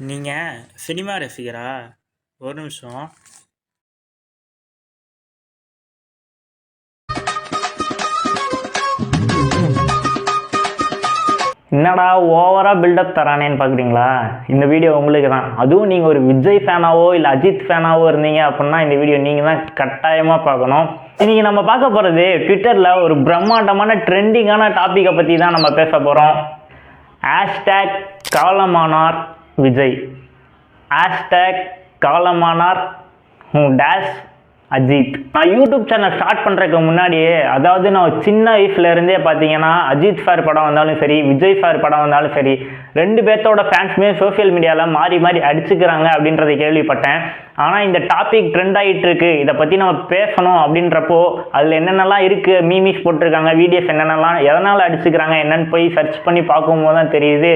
நீங்கள் சினிமா ரசிகரா? ஒரு நிமிஷம். என்னடா ஓவராக பில்டப் தரானேன்னு பார்க்குறீங்களா இந்த வீடியோ உங்களுக்கு தான். அதுவும் நீங்கள் ஒரு விஜய் ஃபேனாவோ இல்லை அஜித் ஃபேனாவோ இருந்தீங்க அப்படின்னா இந்த வீடியோ நீங்கள் தான் கட்டாயமாக பார்க்கணும். இன்றைக்கி நம்ம பார்க்க போகிறது ட்விட்டரில் ஒரு பிரம்மாண்டமான ட்ரெண்டிங்கான டாப்பிக்கை பற்றி தான் நம்ம பேச போகிறோம் ஹேஷ்டேக் காலமானார் விஜய். ஹேஷ்டேக் காலமானார். டேஷ் அஜித். நான் யூடியூப் சேனல் ஸ்டார்ட் பண்ணுறதுக்கு முன்னாடியே அதாவது நான் சின்ன வயசுல இருந்தே பார்த்தீங்கன்னா அஜித் சார் படம் வந்தாலும் சரி விஜய் சார் படம் வந்தாலும் சரி ரெண்டு பேர்த்தோட ஃபேன்ஸுமே சோஷியல் மீடியாவில் மாறி மாறி அடிச்சுக்கிறாங்க அப்படின்றத கேள்விப்பட்டேன். ஆனால் இந்த டாபிக் ட்ரெண்ட் ஆகிட்டு இருக்கு. இதை பற்றி நம்ம பேசணும் அப்படின்றப்போ அதில் என்னென்னலாம் இருக்குது மீமிஸ் போட்டிருக்காங்க வீடியோஸ் என்னென்னலாம் எதனால் அடிச்சுக்கிறாங்க என்னென்னு போய் சர்ச் பண்ணி பார்க்கும்போது தான் தெரியுது.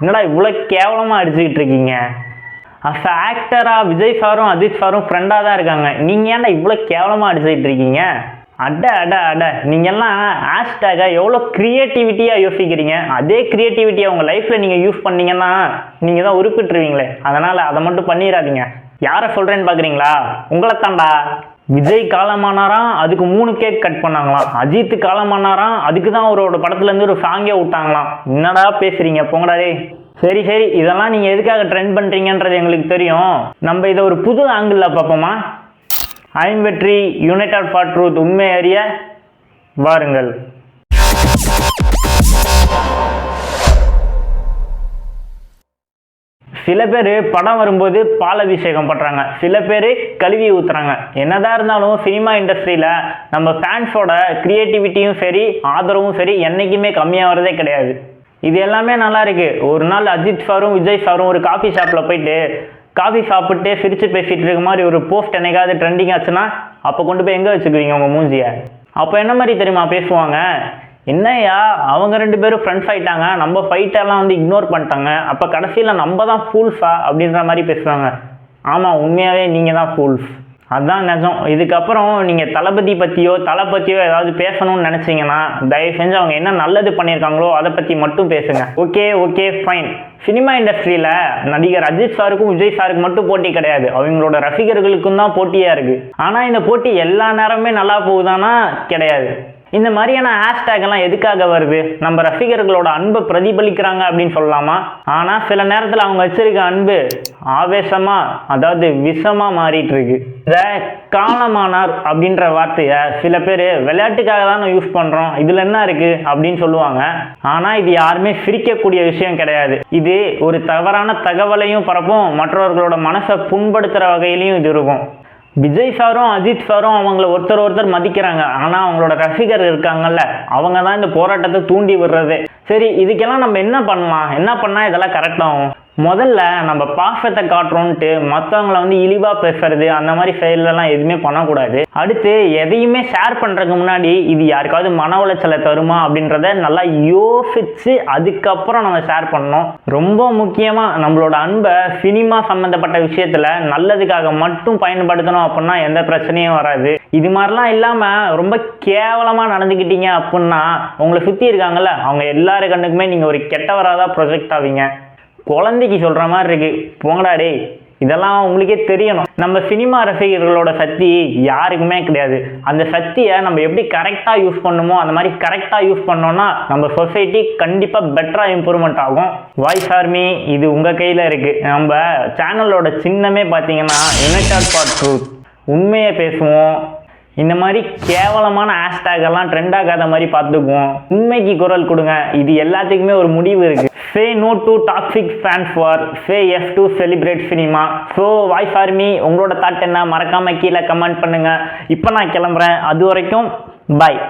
என்னடா இவ்வளோ கேவலமாக அடிச்சுக்கிட்டு இருக்கீங்க? அஸ் ஆக்டராக விஜய் சாரும் அஜித் சாரும் ஃப்ரெண்டாக தான் இருக்காங்க. நீங்கள் ஏன்டா இவ்வளோ கேவலமாக அடிச்சுக்கிட்டு இருக்கீங்க? அட அட அட. நீங்கள்லாம் ஹேஷ்டேகை எவ்வளோ க்ரியேட்டிவிட்டியாக யோசிக்கிறீங்க? அதே க்ரியேட்டிவிட்டியை உங்கள் லைஃப்பில் நீங்கள் யூஸ் பண்ணீங்கன்னா நீங்கள் தான் உருப்பிட்டுருவீங்களே. அதனால் அதை மட்டும் பண்ணிடாதீங்க யாரை சொல்கிறேன்னு பார்க்குறீங்களா உங்களை தாண்டா விஜய் காலமானாராம் அதுக்கு மூணு கேக் கட் பண்ணாங்களாம். அஜித் காலமானாராம் அதுக்கு தான் அவரோட படத்துலேருந்து ஒரு சாங்கே விட்டாங்களாம். என்னடா பேசுகிறீங்க போங்கடாதே சரி சரி. இதெல்லாம் நீங்கள் எதுக்காக ட்ரெண்ட் பண்ணுறீங்கன்றது எங்களுக்கு தெரியும். நம்ம இதை ஒரு புது ஆங்கிளில் பார்ப்போமா? ஐம் வெற்றி யுனைடட் ஃபார் ட்ரூத் உண்மை அறிய வாருங்கள். சில பேர் படம் வரும்போது பால் அபிஷேகம் பண்ணுறாங்க சில பேர் கழுவி ஊற்றுறாங்க என்னதான் இருந்தாலும் சினிமா இண்டஸ்ட்ரியில் நம்ம ஃபேன்ஸோட க்ரியேட்டிவிட்டியும் சரி ஆதரவும் சரி என்றைக்குமே கம்மியாகிறதே கிடையாது. இது எல்லாமே நல்லா இருக்கு. ஒரு நாள் அஜித் சாரும் விஜய் சாரும் ஒரு காஃபி ஷாப்பில் போயிட்டு காஃபி சாப்பிட்டு சிரித்து பேசிகிட்டு இருக்க மாதிரி ஒரு போஸ்ட் என்னைக்காவது ட்ரெண்டிங் ஆச்சுன்னா அப்போ கொண்டு போய் எங்கே வச்சுக்குவீங்க உங்கள் மூஞ்சியை? அப்போ என்ன மாதிரி தெரியுமா பேசுவாங்க? என்னய்யா அவங்க ரெண்டு பேரும் ஃப்ரெண்ட்ஸ் ஆகிட்டாங்க நம்ம ஃபைட்டெல்லாம் வந்து இக்னோர் பண்ணிட்டாங்க. அப்போ கடைசியில் நம்ம தான் ஃபூல்ஸா அப்படின்ற மாதிரி பேசுவாங்க. ஆமாம் உண்மையாகவே நீங்கள் தான் ஃபூல்ஸ் அதுதான் நிஜம். இதுக்கப்புறம் நீங்கள் தளபதி பற்றியோ தலை பற்றியோ ஏதாவது பேசணும்னு நினச்சிங்கன்னா தயவு செஞ்சு அவங்க என்ன நல்லது பண்ணியிருக்காங்களோ அதை பற்றி மட்டும் பேசுங்க. ஓகே ஓகே ஃபைன் சினிமா இண்டஸ்ட்ரியில் நடிகர் அஜித் சாருக்கும் விஜய் சாருக்கு மட்டும் போட்டி கிடையாது. அவங்களோட ரசிகர்களுக்கும் தான் போட்டியாக இருக்குது ஆனால் இந்த போட்டி எல்லா நேரமே நல்லா போகுதானா? கிடையாது. இந்த மாதிரியான ஹேஷ்டேக் எல்லாம் எதுக்காக வருது? நம்ம ரசிகர்களோட அன்பை பிரதிபலிக்கிறாங்க அப்படின்னு சொல்லலாமா? ஆனால் சில நேரத்தில் அவங்க வச்சிருக்க அன்பு ஆவேசமா அதாவது விஷமா மாறிட்டு இருக்கு இந்த காலமானார் அப்படின்ற வார்த்தையை சில பேர் விளையாட்டுக்காக தான் யூஸ் பண்றோம். இதுல என்ன இருக்கு? அப்படின்னு சொல்லுவாங்க. ஆனா இது யாருமே சிரிக்கக்கூடிய விஷயம் கிடையாது. இது ஒரு தவறான தகவலையும் பரப்பும் மற்றவர்களோட மனசை புண்படுத்துற வகையிலையும் இது இருக்கும். விஜய் சாரும் அஜித் சாரும் அவங்கள ஒருத்தர் ஒருத்தர் மதிக்கிறாங்க. ஆனால் அவங்களோட ரசிகர் இருக்காங்கல்ல அவங்க தான் இந்த போராட்டத்தை தூண்டி விடுறது. சரி இதுக்கெல்லாம் நம்ம என்ன பண்ணலாம்? என்ன பண்ணால் இதெல்லாம் கரெக்டாகும் முதல்ல நம்ம பாசத்தை காட்டுறோன்ட்டு மற்றவங்கள வந்து இழிவாக பேசுறது அந்த மாதிரி செயலெல்லாம் எதுவுமே பண்ணக்கூடாது. அடுத்து எதையுமே ஷேர் பண்ணுறதுக்கு முன்னாடி இது யாருக்காவது மன உளைச்சலை தருமா அப்படின்றத நல்லா யோசிச்சு அதுக்கப்புறம் நம்ம ஷேர் பண்ணணும். ரொம்ப முக்கியமாக நம்மளோட அன்பை சினிமா சம்மந்தப்பட்ட விஷயத்தில் நல்லதுக்காக மட்டும் பயன்படுத்தணும் அப்படின்னா எந்த பிரச்சனையும் வராது. இது மாதிரிலாம் இல்லாமல் ரொம்ப கேவலமாக நடந்துக்கிட்டீங்க அப்படின்னா உங்களை சுற்றி இருக்காங்கல்ல அவங்க எல்லாரு கண்ணுக்குமே நீங்கள் ஒரு கெட்டவராக தான் ப்ரொஜெக்ட் ஆவீங்க. குழந்தைக்கு சொல்கிற மாதிரி இருக்கு. போங்கடா டேய் இதெல்லாம் உங்களுக்கே தெரியணும். நம்ம சினிமா ரசிகர்களோட சக்தி யாருக்குமே கிடையாது. அந்த சக்தியை நம்ம எப்படி கரெக்டாக யூஸ் பண்ணுமோ அந்த மாதிரி கரெக்டாக யூஸ் பண்ணோன்னா நம்ம சொசைட்டி கண்டிப்பாக பெட்டராக இம்ப்ரூவ்மெண்ட் ஆகும். வாய்ஸ் ஆர்மி இது உங்கள் கையில் இருக்குது நம்ம சேனலோட சின்னமே பார்த்தீங்கன்னா யுனைடட் ஃபார் ட்ரூத் உண்மையை பேசுவோம். இந்த மாதிரி கேவலமான ஹேஷ்டேக் எல்லாம் ட்ரெண்ட் ஆகாத மாதிரி பார்த்துக்குவோம். உண்மைக்கு குரல் கொடுங்க. இது எல்லாத்துக்குமே ஒரு முடிவு இருக்கு. Say no to toxic fans for say yes to celebrate cinema so voice army உங்களோட தாட் என்ன? மறக்காம கீழே கமெண்ட் பண்ணுங்க. இப்போ நான் கிளம்புறேன். அது வரைக்கும் பாய்